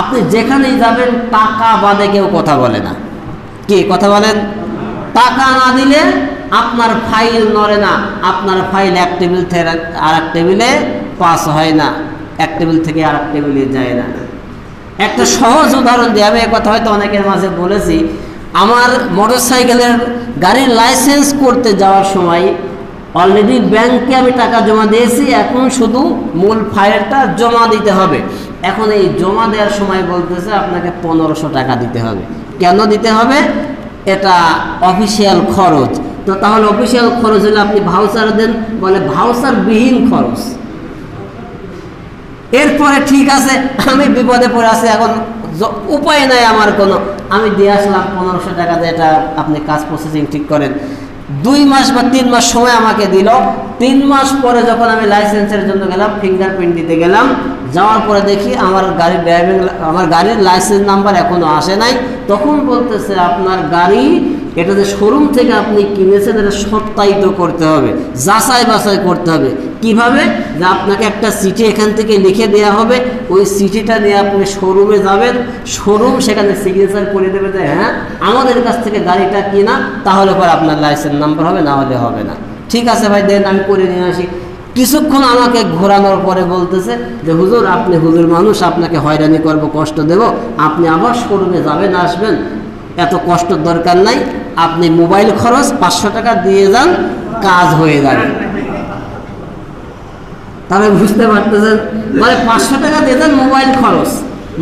আপনি যেখানেই যাবেন, টাকা বাদে কেউ কথা বলে না। কি কথা বলেন? টাকা না দিলে আপনার ফাইল নড়ে না। আপনার ফাইল এক টেবিল থেকে আর এক টেবিলে পাস হয় না। এক টেবিল থেকে আর এক টেবিলে যায় না। একটা সহজ উদাহরণ দিয়ে আমি কথা হয়তো অনেকের মাঝে বলেছি। আমার মোটরসাইকেলের গাড়ির লাইসেন্স করতে যাওয়ার সময় অলরেডি ব্যাংকে আমি টাকা জমা দিয়েছি, এখন শুধু মূল ফাইলটা জমা দিতে হবে। এখন এই জমা দেওয়ার সময় বলতেছে আপনাকে পনেরোশো টাকা দিতে হবে। কেন দিতে হবে? এটা অফিসিয়াল খরচ। তো তাহলে অফিসিয়াল খরচ হলে আপনি ভাউচার দেন, বলে ভাউচার বিহীন খরচ। এরপরে ঠিক আছে, আমি বিপদে পড়ে আছি, এখন উপায় নাই আমার কোনো। আমি দিয়ে আসলাম পনেরোশো টাকা দিয়ে এটা আপনি কাজ প্রসেসিং ঠিক করেন। দুই মাস বা তিন মাস সময় আমাকে দিল। তিন মাস পরে যখন আমি লাইসেন্সের জন্য গেলাম ফিঙ্গারপ্রিন্ট দিতে গেলাম, যাওয়ার পরে দেখি আমার গাড়ির ড্রাইভিং আমার গাড়ির লাইসেন্স নাম্বার এখনও আসে নাই। তখন বলতেছে, আপনার গাড়ি এটা যে শোরুম থেকে আপনি কিনেছেন, এটা সত্যায়িত করতে হবে যাচাই বাছাই করতে হবে। কীভাবে? যে আপনাকে একটা চিঠি এখান থেকে লিখে দেওয়া হবে। ওই চিঠিটা নিয়ে আপনি শোরুমে যাবেন। শোরুম সেখানে সিগনেচার করে দেবে যে হ্যাঁ আমাদের কাছ থেকে গাড়িটা কিনা, তাহলে পরে আপনার লাইসেন্স নাম্বার হবে, না হলে হবে না। ঠিক আছে ভাই, দেন আমি করে নিয়ে আসি। কিছুক্ষণ আমাকে ঘোরানোর পরে বলতেছে যে, হুজুর, আপনি হুজুর মানুষ, আপনাকে হয়রানি করব, কষ্ট দেব। আপনি আবার শোরুমে যাবেন, আসবেন। এত কষ্টর দরকার নাই। আপনি মোবাইল খরচ পাঁচশো টাকা দিয়ে যান, কাজ হয়ে যাবে। তাহলে বুঝতে পারতেছেন? মানে পাঁচশো টাকা দেন, মোবাইল খরচ।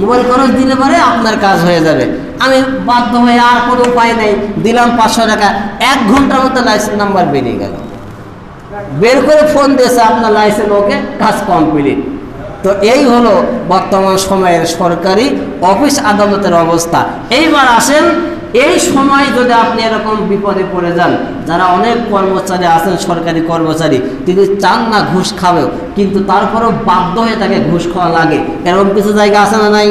মোবাইল খরচ দিলে পরে আপনার কাজ হয়ে যাবে। আমি বাধ্য হয়ে আর কোনো উপায় নেই। দিলাম পাঁচশো টাকা। এক ঘণ্টার মতো লাইসেন্স নাম্বার বেরিয়ে গেল। বের করে ফোন দিয়েছে, আপনার লাইসেন্স ওকে কাজ কমপ্লিট তো এই হলো বর্তমান সময়ের সরকারি অফিস আদালতের অবস্থা। এইবার আসেন এই সময় যদি আপনি এরকম বিপদে পড়ে যান, যারা অনেক কর্মচারী আছেন, সরকারি কর্মচারী, তিনি চান না ঘুষ খাবেও, কিন্তু তারপরেও বাধ্য হয়ে তাকে ঘুষ খাওয়া লাগে। এরকম কিছু জায়গা আছে না নাই?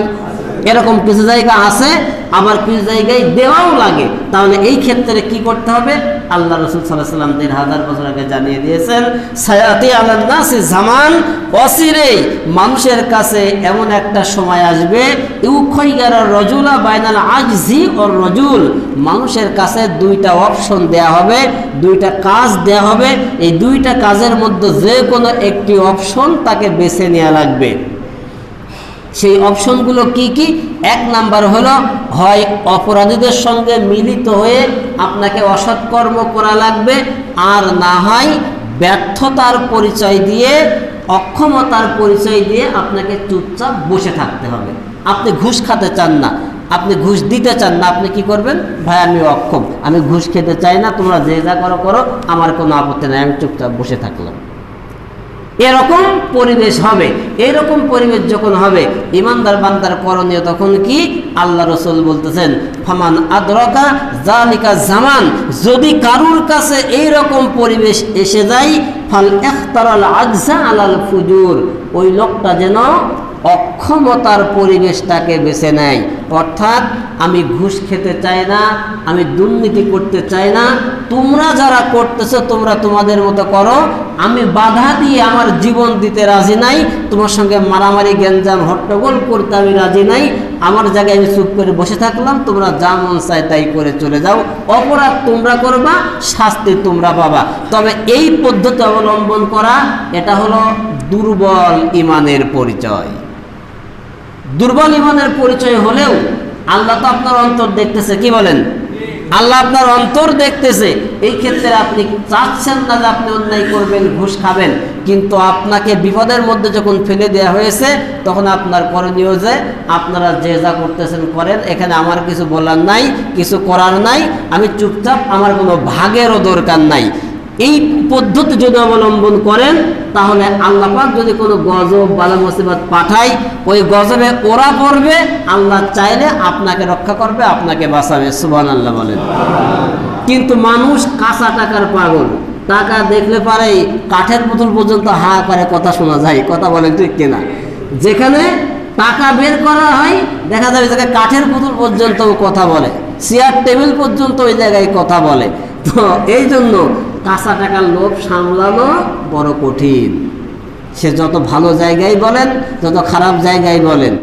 এরকম কিছু জায়গা আছে আবার কিছু জায়গায় দেওয়াও লাগে। তাহলে এই ক্ষেত্রে কি করতে হবে? আল্লাহ রসুল সাল্লাহ সাল্লাম দেড় হাজার বছর আগে জানিয়ে দিয়েছেন, সায়াতি আল্লাহ জামান অসিরেই মানুষের কাছে এমন একটা সময় আসবে ইউখইগার রজুলা বাইনাল আজজি ও রজুল। মানুষের কাছে দুইটা অপশন দেয়া হবে, দুইটা কাজ দেয়া হবে। এই দুইটা কাজের মধ্যে যে কোনো একটি অপশন তাকে বেছে নেওয়া লাগবে। সেই অপশনগুলো কি কি? এক নাম্বার হলো, হয় অপরাধীদের সঙ্গে মিলিত হয়ে আপনাকে অসৎকর্ম করা লাগবে, আর না হয় ব্যর্থতার পরিচয় দিয়ে, অক্ষমতার পরিচয় দিয়ে আপনাকে চুপচাপ বসে থাকতে হবে। আপনি ঘুষ খেতে চান না, আপনি ঘুষ দিতে চান না, আপনি কি করবেন? ভাই, আমি অক্ষম, আমি ঘুষ খেতে চাই না, তোমরা যে যা করো করো, আমার কোনো আপত্তি নেই, আমি চুপচাপ বসে থাকলাম। এরকম পরিবেশ হবে, এরকম পরিবেশ যখন হবে, ইমানদার বান্দার করণীয় তখন কি? আল্লাহ রসুল বলতেছেন, ফমান আদ্রকা জালিকা জামান যদি কারুর কাছে এই রকম পরিবেশ এসে যায়, ফাল এখতারাল আজা আলাল ফুজুর ওই লোকটা যেন অক্ষমতার পরিবেশটাকে বেছে নেয়। অর্থাৎ আমি ঘুষ খেতে চাই না, আমি দুর্নীতি করতে চাই না, তোমরা যারা করতেছো, তোমরা তোমাদের মতো করো। আমি বাধা দিয়ে আমার জীবন দিতে রাজি নাই, তোমার সঙ্গে মারামারি, গ্যাঞ্জাম, হট্টগোল করতে আমি রাজি নাই। আমার জায়গায় আমি চুপ করে বসে থাকলাম, তোমরা যা মন চায় তাই করে চলে যাও। অপরাধ তোমরা করবা, শাস্তি তোমরা পাবা। তবে এই পদ্ধতি অবলম্বন করা, এটা হলো দুর্বল ইমানের পরিচয়। দুর্বল ইমানের পরিচয় হলেও আল্লাহ তো আপনার অন্তর দেখতেছে, কি বলেন? আল্লাহ আপনার অন্তর দেখতেছে। এই ক্ষেত্রে আপনি চাচ্ছেন না যে আপনি অন্যায় করবেন, ঘুষ খাবেন, কিন্তু আপনাকে বিপদের মধ্যে যখন ফেলে দেওয়া হয়েছে, তখন আপনার করণীয় যে আপনারা যে যা করতেছেন করেন, এখানে আমার কিছু বলার নাই, কিছু করার নাই, আমি চুপচাপ, আমার কোনো ভাগেরও দরকার নাই। এই পদ্ধতি যদি অবলম্বন করেন, তাহলে আল্লাহ পাক যদি কোনো গজব, বালা মুসিবত পাঠায়, ওই গজবে ওরা পড়বে, আল্লাহ চাইলে আপনাকে রক্ষা করবে, আপনাকে বাঁচাবে। সুবান আল্লাহ বলেন। কিন্তু মানুষ কাঁচা টাকার পাগল। টাকা দেখলে পারে কাঠের পুতুল পর্যন্ত হা করে কথা শোনা যায়। কথা বলেন ঠিক কিনা? যেখানে টাকা বের করা হয়, দেখা যাবে যে কাঠের পুতুল পর্যন্ত কথা বলে। চেয়ার, টেবিল পর্যন্ত ওই জায়গায় কথা বলে। তো এই জন্য কাঁচা টাকার লোভ সামলানো বড় কঠিন। সে যত ভালো জায়গায় বলেন, যত খারাপ জায়গায় বলেন।